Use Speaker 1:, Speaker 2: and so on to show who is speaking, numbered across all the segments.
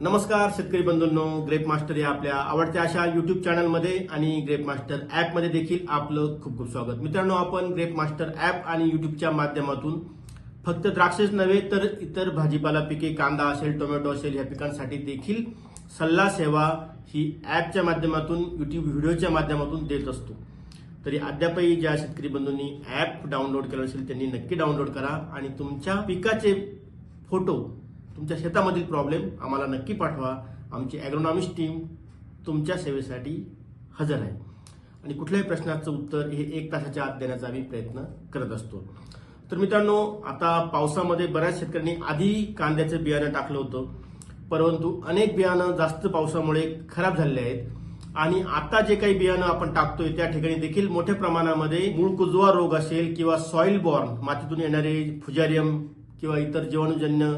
Speaker 1: नमस्कार शेतकरी बंधूंनो. Grep master या आपल्या आवडत्या अशा युट्यूब चॅनलमध्ये आणि ग्रेप मास्टर ॲपमध्ये देखील आपलं खूप खूप स्वागत. मित्रांनो आपण ग्रेप मास्टर ॲप आणि युट्यूबच्या माध्यमातून फक्त द्राक्षच नव्हे तर इतर भाजीपाला पिके कांदा असेल टोमॅटो असेल या पिकांसाठी देखील सल्ला सेवा ही ॲपच्या माध्यमातून युट्यूब व्हिडिओच्या माध्यमातून देत असतो. तरी अद्यापही ज्या शेतकरी बंधूंनी ॲप डाउनलोड केलं असेल त्यांनी नक्की डाउनलोड करा आणि तुमच्या पिकाचे फोटो तुमच्या शेतामधील प्रॉब्लेम आम्हाला नक्की पाठवा. आमची ॲग्रोनॉमिस्ट टीम तुमच्या सेवेसाठी हजर आहे. आणि कुठल्याही प्रश्नाचं उत्तर हे एक तासाच्या आत देण्याचा आम्ही प्रयत्न करत असतो. तर मित्रांनो आता पावसामध्ये बऱ्याच शेतकऱ्यांनी आधी कांद्याचं बियाणं टाकलं होतं. परंतु अनेक बियाणं जास्त पावसामुळे खराब झालेले आहेत. आणि आता जे काही बियाणं आपण टाकतोय त्या ठिकाणी देखील मोठ्या प्रमाणामध्ये मूळ कुजवा रोग असेल किंवा सॉइल बॉर्न मातीतून येणारे फुजारियम किंवा इतर जीवाणूजन्य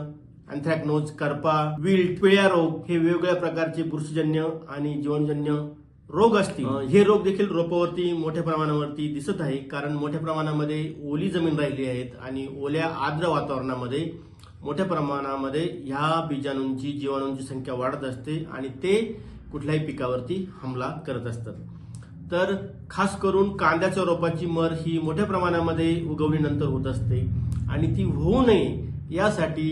Speaker 1: अँथ्रॅकनोज करपा विल्ट पिळ्या रोग हे वेगवेगळ्या प्रकारचे बुरशीजन्य आणि जीवनजन्य रोग असतील. हे रोग देखील रोपावरती मोठ्या प्रमाणावरती दिसत आहे कारण मोठ्या प्रमाणामध्ये ओली जमीन राहिली आहेत आणि ओल्या आर्द्र वातावरणामध्ये मोठ्या प्रमाणामध्ये ह्या बीजाणूंची जीवाणूंची संख्या वाढत असते आणि ते कुठल्याही पिकावरती हमला करत असतात. तर खास करून कांद्याच्या रोपाची मर ही मोठ्या प्रमाणामध्ये उगवणीनंतर होत असते आणि ती होऊ नये यासाठी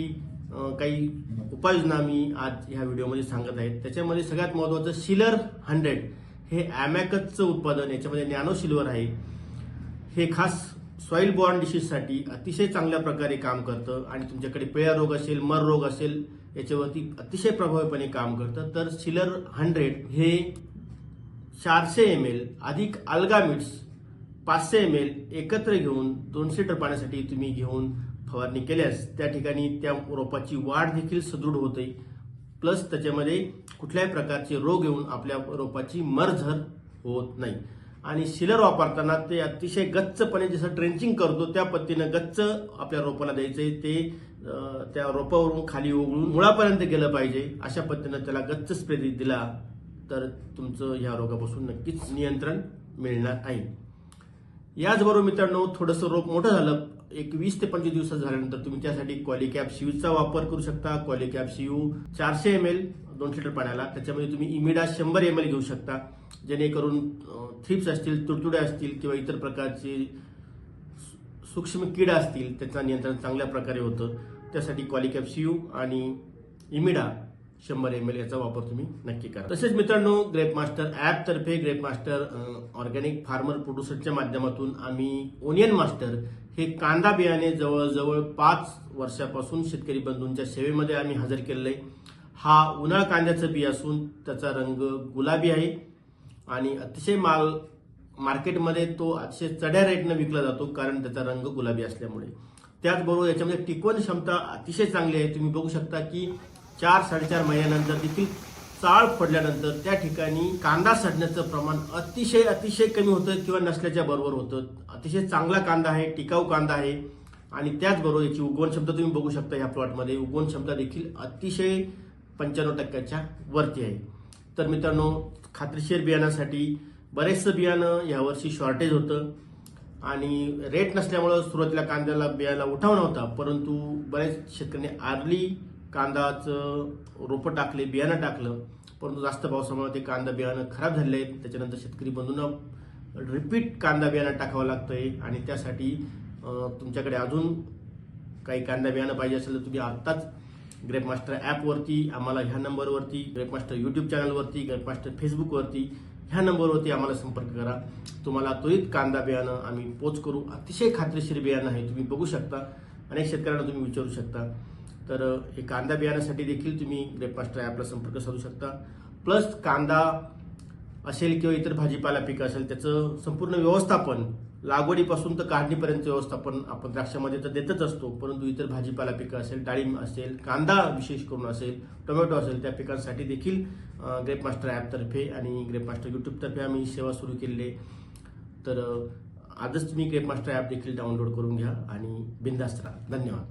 Speaker 1: काही उपाययोजना मी आज ह्या व्हिडिओमध्ये सांगत आहे. त्याच्यामध्ये सगळ्यात महत्वाचं शिलर हंड्रेड हे अमॅकसचं उत्पादन याच्यामध्ये नॅनो सिल्वर आहे. हे खास सॉइल बॉर्न डिशीजसाठी अतिशय चांगल्या प्रकारे काम करतं आणि तुमच्याकडे पिळ्या रोग असेल मर रोग असेल याच्यावरती अतिशय प्रभावीपणे काम करतं. तर सिलर हंड्रेड हे चारशे एम एल अधिक अल्गामिट्स पाचशे एम एल एकत्र घेऊन दोन लिटर पाण्यासाठी तुम्ही घेऊन फवारणी केल्यास त्या ठिकाणी त्या रोपाची वाढ देखील सुदृढ होते. प्लस त्याच्यामध्ये कुठल्याही प्रकारचे रोग येऊन आपल्या रोपाची मरझर होत नाही. आणि शिलर वापरताना ते अतिशय गच्चपणे जसं ट्रेंचिंग करतो त्या पद्धतीनं गच्च आपल्या रोपाला द्यायचंय. ते त्या रोपावरून खाली उघडून मुळापर्यंत गेलं पाहिजे. अशा पद्धतीनं त्याला गच्च स्प्रे दिला तर तुमचं ह्या रोगापासून नक्कीच नियंत्रण मिळणार आहे. याचबरोबर मित्रांनो थोडंसं रोप मोठं झालं. एक वीस ते पंचवीस दिवसात झाल्यानंतर तुम्ही त्यासाठी क्वालिकॅप शिवचा वापर करू शकता. क्वालिकॅप शिव चारशे एम एल दोन लिटर पाण्याला. त्याच्यामध्ये तुम्ही इमिडा शंभर एम एल घेऊ शकता. जेणेकरून थ्रिप्स असतील तुडतुडे असतील किंवा इतर प्रकारचे सूक्ष्म कीड असतील त्याचं नियंत्रण चांगल्या प्रकारे होतं. त्यासाठी क्वालिकॅप शिव आणि इमिडा शंभर एम एल याचा वापर तुम्ही नक्की करा. तसेच मित्रांनो ग्रेप मास्टर ऍप तर्फे ग्रेप मास्टर ऑर्गॅनिक फार्मर प्रोड्युसरच्या माध्यमातून आम्ही ओनियन मास्टर हे कांदा बियाणे जवळजवळ पाच वर्षापासून शेतकरी बंधूंच्या सेवेमध्ये आम्ही हजर केलेलं. आहे हा उन्हाळ कांद्याचं बी असून त्याचा रंग गुलाबी आहे आणि अतिशय माल मार्केटमध्ये तो अतिशय चढ्या रेटनं विकला जातो कारण त्याचा रंग गुलाबी असल्यामुळे. त्याचबरोबर याच्यामध्ये टिकवण क्षमता अतिशय चांगली आहे. तुम्ही बघू शकता की चार साडेचार महिन्यानंतर देखील चाळ पडल्यानंतर त्या ठिकाणी कांदा सडण्याचं प्रमाण अतिशय अतिशय कमी होतं किंवा नसल्याच्या बरोबर होतं. अतिशय चांगला कांदा आहे टिकाऊ कांदा आहे. आणि त्याचबरोबर याची उगवण क्षमता तुम्ही बघू शकता या प्लॉटमध्ये. उगवण क्षमता देखील अतिशय पंच्याण्णव टक्क्याच्या वरती आहे. तर मित्रांनो खात्रीशीर बियाण्यासाठी बरेचसं बियाणं यावर्षी शॉर्टेज होतं. आणि रेट नसल्यामुळं सुरुवातीला कांद्याला बियाला उठाव नव्हता परंतु बऱ्याच शेतकऱ्यांनी आर्ली कांदाचं रोपं टाकले बियाणं टाकलं परंतु जास्त पावसामुळे ते कांदा बियाणं खराब झाले. आहेत त्याच्यानंतर शेतकरी बंधूंना रिपीट कांदा बियाणं टाकावं लागतंय आणि त्यासाठी तुमच्याकडे अजून काही कांदा बियाणं पाहिजे असेल तर तुम्ही आत्ताच ग्रेप मास्टर ॲपवरती आम्हाला ह्या नंबरवरती ग्रेप मास्टर यूट्यूब चॅनलवरती ग्रेप मास्टर फेसबुकवरती ह्या नंबरवरती आम्हाला संपर्क करा. तुम्हाला त्वरित कांदा बियाणं आम्ही पोच करू. अतिशय खात्रीशीर बियाणं आहे तुम्ही बघू शकता. अनेक शेतकऱ्यांना तुम्ही विचारू शकता. तर हे कांदा बियाण्यासाठी देखील तुम्ही ग्रेपमास्टर ॲपला संपर्क साधू शकता. प्लस कांदा असेल किंवा इतर भाजीपाला पिकं असेल त्याचं संपूर्ण व्यवस्थापन लागवडीपासून तर काढणीपर्यंत व्यवस्थापन आपण द्राक्षामध्ये तर देतच असतो. परंतु इतर भाजीपाला पिकं असेल डाळिंब असेल कांदा विशेष करून असेल टोमॅटो असेल त्या पिकांसाठी देखील ग्रेपमास्टर ॲपतर्फे आणि ग्रेपमास्टर यूट्यूबतर्फे आम्ही सेवा सुरू केलेली तर आजच तुम्ही ग्रेपमास्टर ॲप देखील डाउनलोड करून घ्या आणि बिंदास्त राहा. धन्यवाद.